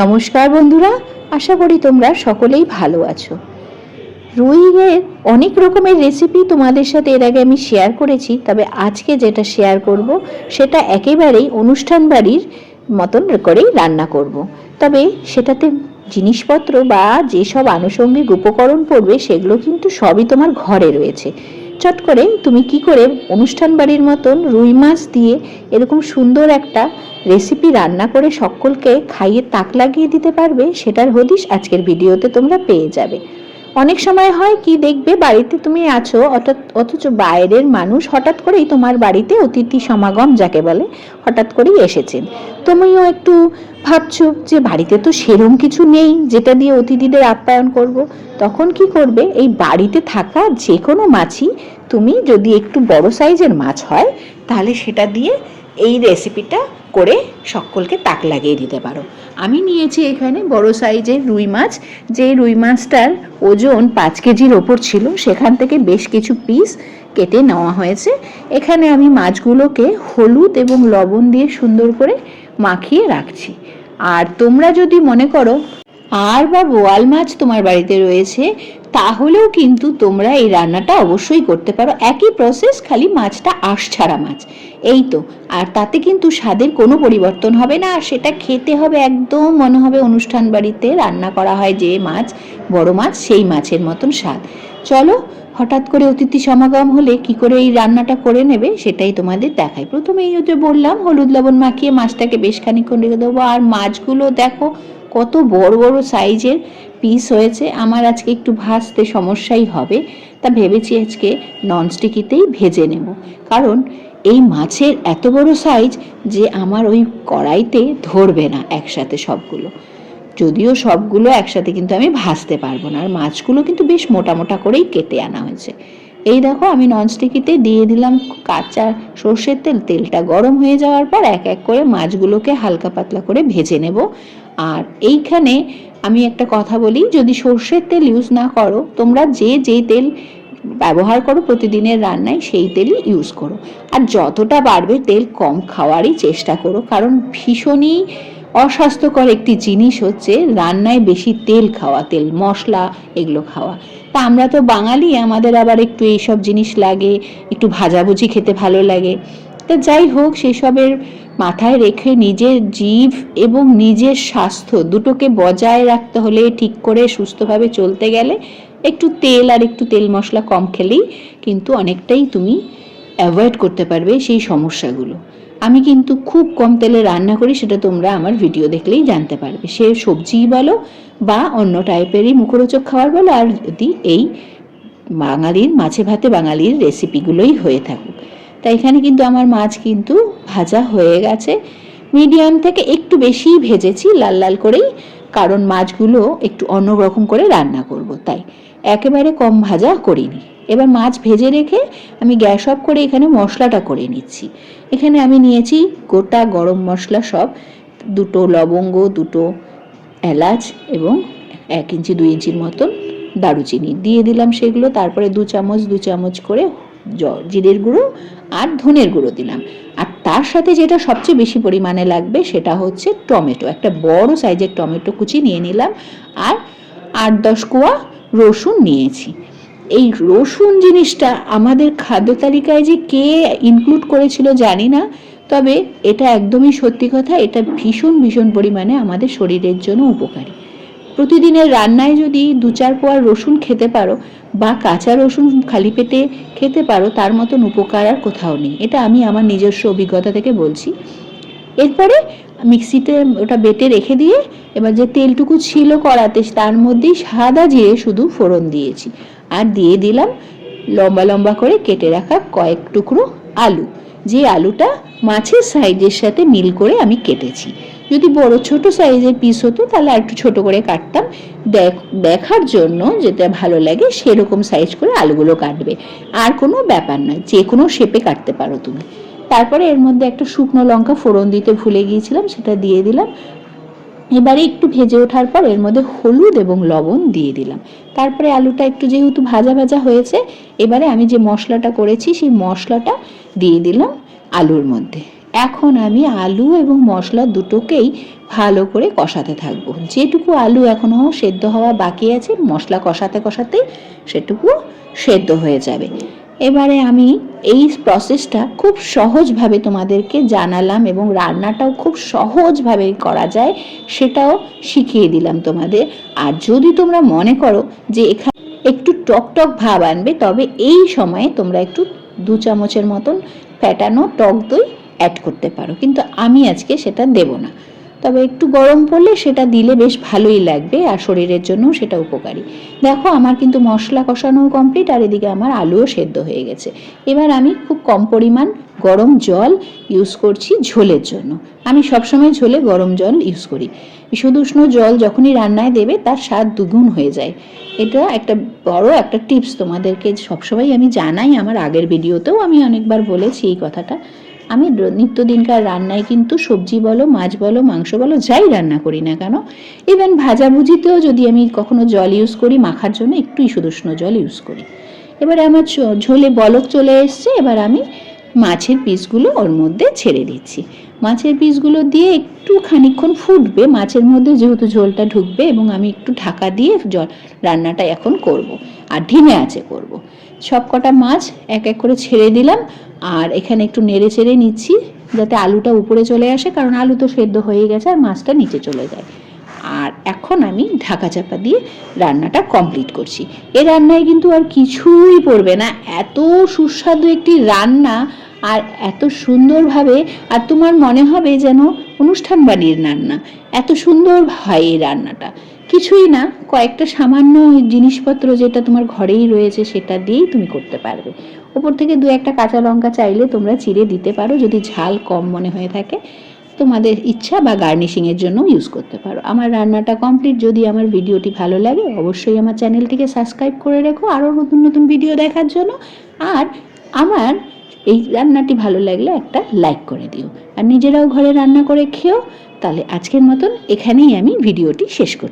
নমস্কার বন্ধুরা, আশা করি তোমরা সকলেই ভালো আছো রুইয়ের অনেক রকমের রেসিপি তোমাদের সাথে এর আগে আমি শেয়ার করেছি, তবে আজকে যেটা শেয়ার করব, সেটা একেবারেই অনুষ্ঠান বাড়ির মতন করেই রান্না করব। তবে সেটাতে জিনিসপত্র বা যেসব আনুষঙ্গিক উপকরণ পড়বে, সেগুলো কিন্তু সবই তোমার ঘরে রয়েছে চট করে তুমি কি করে অনুষ্ঠান বাড়ির মতন রুই মাছ দিয়ে এরকম সুন্দর একটা রেসিপি রান্না করে সকলকে খাইয়ে তাক লাগিয়ে দিতে পারবে, সেটার হদিশ আজকের ভিডিওতে তোমরা পেয়ে যাবে। অনেক সময় হয় কি দেখবে বাড়িতে তুমি আছো অথচ বাইরের মানুষ হঠাৎ করেই তোমার বাড়িতে অতিথি সমাগম যাকে বলে, হঠাৎ করেই এসেছেন তুমিও একটু ভাবছ যে বাড়িতে তো সেরম কিছু নেই যেটা দিয়ে অতিথিদের আপ্যায়ন করব। তখন কি করবে এই বাড়িতে থাকা যে কোনো মাছই তুমি যদি একটু বড় সাইজের মাছ হয়, তাহলে সেটা দিয়ে এই রেসিপিটা করে সকলকে তাক লাগিয়ে দিতে পারো। আমি নিয়েছি এখানে বড় সাইজের রুই মাছ। যে রুই মাছটার ওজন পাঁচ কেজির ওপর ছিল, সেখান থেকে বেশ কিছু পিস কেটে নেওয়া হয়েছে। এখানে আমি মাছগুলোকে হলুদ এবং লবণ দিয়ে সুন্দর করে মাখিয়ে রাখছি। আর তোমরা যদি মনে করো, আর বা বোয়াল মাছ তোমার বাড়িতে রয়েছে তাহলেও কিন্তু তোমরা এই রান্নাটা অবশ্যই করতে পারো। একই প্রসেস খালি মাছটা আঁশ ছাড়া মাছ। এই তো, আর তাতে কিন্তু স্বাদের কোনো পরিবর্তন হবে না। আর সেটা খেতে হবে একদম, মনে হবে অনুষ্ঠান বাড়িতে রান্না করা হয় যে মাছ, বড় মাছ, সেই মাছের মতন স্বাদ। চলো, হঠাৎ করে অতিথি সমাগম হলে কি করে এই রান্নাটা করে নেবে সেটাই তোমাদের দেখাই। প্রথমেই যে বললাম, হলুদ লবণ মাখিয়ে মাছটাকে বেশ খানিক্ষণ রেখে দেবো। আর মাছগুলো দেখো কত বড় বড় সাইজের পিস হয়েছে, আমার আজকে একটু ভাজতে সমস্যাই হবে। তা ভেবেছি আজকে ননস্টিকিতেই ভেজে নেব। কারণ এই মাছের এত বড় সাইজ যে আমার ওই কড়াইতে ধরবে না একসাথে সবগুলো। যদিও সবগুলো একসাথে কিন্তু আমি ভাজতে পারব না। আর মাছগুলো কিন্তু বেশ মোটা মোটা করেই কেটে আনা হয়েছে। এই দেখো, আমি ননস্টিকিতে দিয়ে দিলাম কাঁচা সর্ষের তেল। তেলটা গরম হয়ে যাওয়ার পর এক এক করে মাছগুলোকে হালকা পাতলা করে ভেজে নেব। আর এইখানে আমি একটা কথা বলি, যদি সর্ষের তেল ইউজ না করো, তোমরা যে যেই তেল ব্যবহার করো প্রতিদিনের রান্নায়, সেই তেলই ইউজ করো। আর যতটা বাড়বে তেল কম খাওয়ারই চেষ্টা করো, কারণ ভীষণই অস্বাস্থ্যকর একটি জিনিস হচ্ছে রান্নায় বেশি তেল খাওয়া, তেল, মশলা এগুলো খাওয়া। তা আমরা তো বাঙালি, আমাদের আবার একটু এইসব জিনিস লাগে, একটু ভাজাভুজি খেতে ভালো লাগে। তা যাই হোক, সেসবের মাথায় রেখে নিজের জীব এবং নিজের স্বাস্থ্য দুটোকে বজায় রাখতে হলে, ঠিক করে সুস্থভাবে চলতে গেলে একটু তেল আর একটু তেল মশলা কম খেলেই কিন্তু অনেকটাই তুমি অ্যাভয়েড করতে পারবে সেই সমস্যাগুলো। আমি কিন্তু খুব কম তেলে রান্না করি, সেটা তোমরা আমার ভিডিও দেখলেই জানতে পারবে। সে সবজিই বলো বা অন্য টাইপেরই মুখরোচক খাবার বলো, আর যদি এই বাঙালির, মাছে ভাতে বাঙালির রেসিপিগুলোই হয়ে থাকুক। তাই এখানে কিন্তু আমার মাছ কিন্তু ভাজা হয়ে গেছে। মিডিয়াম থেকে একটু বেশিই ভেজেছি লাল লাল করেই, কারণ মাছগুলো একটু অন্যরকম করে রান্না করব, তাই একেবারে কম ভাজা করিনি। এবার মাছ ভেজে রেখে আমি গ্যাস অফ করে এখানে মশলাটা করে নিচ্ছি। এখানে আমি নিয়েছি গোটা গরম মশলা সব, দুটো লবঙ্গ, দুটো এলাচ এবং এক ইঞ্চি, দুই ইঞ্চির মতন দারুচিনি। দিয়ে দিলাম সেগুলো, তারপরে দু চামচ দু চামচ করে জিরের গুঁড়ো আর ধনের গুঁড়ো দিলাম। আর তার সাথে যেটা সবচেয়ে বেশি পরিমাণে লাগবে সেটা হচ্ছে টমেটো। একটা বড় সাইজের টমেটো কুচি নিয়ে নিলাম আর আট দশ কোয়া রসুন নিয়েছি। এই রসুন জিনিসটা আমাদের খাদ্য তালিকায় যে কে ইনক্লুড করেছিল জানি না, তবে এটা একদমই সত্যি কথা, এটা ভীষণ ভীষণ পরিমাণে আমাদের শরীরের জন্য উপকারী। প্রতিদিনের রান্নায় যদি দু চার পোয়ার রসুন খেতে পারো বা কাঁচা রসুন খালি পেটে খেতে পারো, তার মতন উপকার আর কোথাও নেই। এটা আমি আমার নিজস্ব অভিজ্ঞতা থেকে বলছি। এরপরে মিক্সিতে ওটা বেটে রেখে দিয়ে এবার যে তেলটুকু ছিল কড়াতে, তার মধ্যেই সাদা জিরে শুধু ফোড়ন দিয়েছি। আর দিয়ে দিলাম লম্বা লম্বা করে কেটে রাখা কয়েক টুকরো আলু। যে আলুটা মাছের সাইজের সাথে মিল করে আমি কেটেছি। যদি বড় ছোট সাইজের পিস হতো, তাহলে আর একটু ছোট করে কাটতাম। দেখার জন্য যেটা ভালো লাগে, সেরকম সাইজ করে আলুগুলো কাটবে। আর কোনো ব্যাপার নয়, যে কোনো শেপে কাটতে পারো তুমি। তারপরে এর মধ্যে একটা শুকনো লঙ্কা ফোড়ন দিতে ভুলে গিয়েছিলাম, সেটা দিয়ে দিলাম। এবারে একটু ভেজে ওঠার পর এর মধ্যে হলুদ এবং লবণ দিয়ে দিলাম। তারপরে আলুটা একটু যেহেতু ভাজা ভাজা হয়েছে, এবারে আমি যে মশলাটা করেছি, সেই মশলাটা দিয়ে দিলাম আলুর মধ্যে। এখন আমি আলু এবং মশলা দুটোকেই ভালো করে কষাতে থাকব। যেটুকু আলু এখনও সেদ্ধ হওয়া বাকি আছে, মশলা কষাতে কষাতে সেটুকু সেদ্ধ হয়ে যাবে। এবারে আমি এই প্রসেসটা খুব সহজভাবে তোমাদেরকে জানালাম এবং রান্নাটাও খুব সহজভাবে করা যায়, সেটাও শিখিয়ে দিলাম তোমাদের। আর যদি তোমরা মনে করো যে এখানে একটু টক টক ভাব আনবে, তবে এই সময়ে তোমরা একটু দু চামচের মতন ফ্যাটানো টক দই অ্যাড করতে পারো। কিন্তু আমি আজকে সেটা দেব না। তবে একটু গরম পড়লে সেটা দিলে বেশ ভালোই লাগবে আর শরীরের জন্য সেটা উপকারী। দেখো, আমার কিন্তু মশলা কষানো কমপ্লিট আর এদিকে আমার আলুও সেদ্ধ হয়ে গেছে। এবার আমি খুব কম পরিমাণ গরম জল ইউজ করছি ঝোলের জন্য। আমি সবসময় ঝোলে গরম জল ইউজ করি। বিশুদ্ধ উষ্ণ জল যখনই রান্নায় দেবে তার স্বাদ দুগুণ হয়ে যায়। এটা একটা বড় একটা টিপস তোমাদেরকে। সবসময় আমি জানাই, আমার আগের ভিডিওতেও আমি অনেকবার বলেছি এই কথাটা। আমি নিত্যদিনকার রান্নায় কিন্তু সবজি বলো, মাছ বলো, মাংস বলো, যাই রান্না করি না কেন ইভেন ভাজাভুজিতেও যদি আমি কখনো জল ইউজ করি, মাখার জন্য একটু সুদুষ্ণ জল ইউজ করি। এবারে আমার ঝোলে বলক চলে এসছে, এবার আমি মাছের পিসগুলো ওর মধ্যে ছেড়ে দিচ্ছি। মাছের পিসগুলো দিয়ে একটু খানিকক্ষণ ফুটবে, মাছের মধ্যে যেহেতু ঝোলটা ঢুকবে এবং আমি একটু ঢাকা দিয়ে জল রান্নাটা এখন করব আর ঢিমে আছে করব। সব কটা মাছ এক এক করে ছেড়ে দিলাম আর এখানে একটু নেড়ে চেড়ে নিচ্ছি যাতে আলুটা উপরে চলে আসে, কারণ আলু তো সেদ্ধ হয়ে গেছে আর মাছটা নিচে চলে যায়। আর এখন আমি ঢাকা চাপা দিয়ে রান্নাটা কমপ্লিট করছি। এই রান্নায় কিন্তু আর কিছুই পড়বে না। এত সুস্বাদু একটি রান্না আর এত সুন্দরভাবে আর তোমার মনে হবে যেন অনুষ্ঠান বাড়ির রান্না। এত সুন্দর হয় এই রান্নাটা। কিছুই না, কয়েকটা সামান্য জিনিসপত্র যেটা তোমার ঘরেই রয়েছে সেটা দিয়েই তুমি করতে পারবে। ওপর থেকে দু একটা কাঁচা লঙ্কা চাইলে তোমরা চিড়ে দিতে পারো যদি ঝাল কম মনে হয়ে থাকে। তোমাদের ইচ্ছা বা গার্নিশিংয়ের জন্য ইউজ করতে পারো। আমার রান্নাটা কমপ্লিট যদি আমার ভিডিওটি ভালো লাগে, অবশ্যই আমার চ্যানেলটিকে সাবস্ক্রাইব করে রেখো আরও নতুন নতুন ভিডিও দেখার জন্য। আর আমার এই রান্নাটি ভালো লাগলে একটা লাইক করে দিও। আর নিজেরাও ঘরে রান্না করে খেও। তাহলে আজকের মতন এখানেই আমি ভিডিওটি শেষ করছি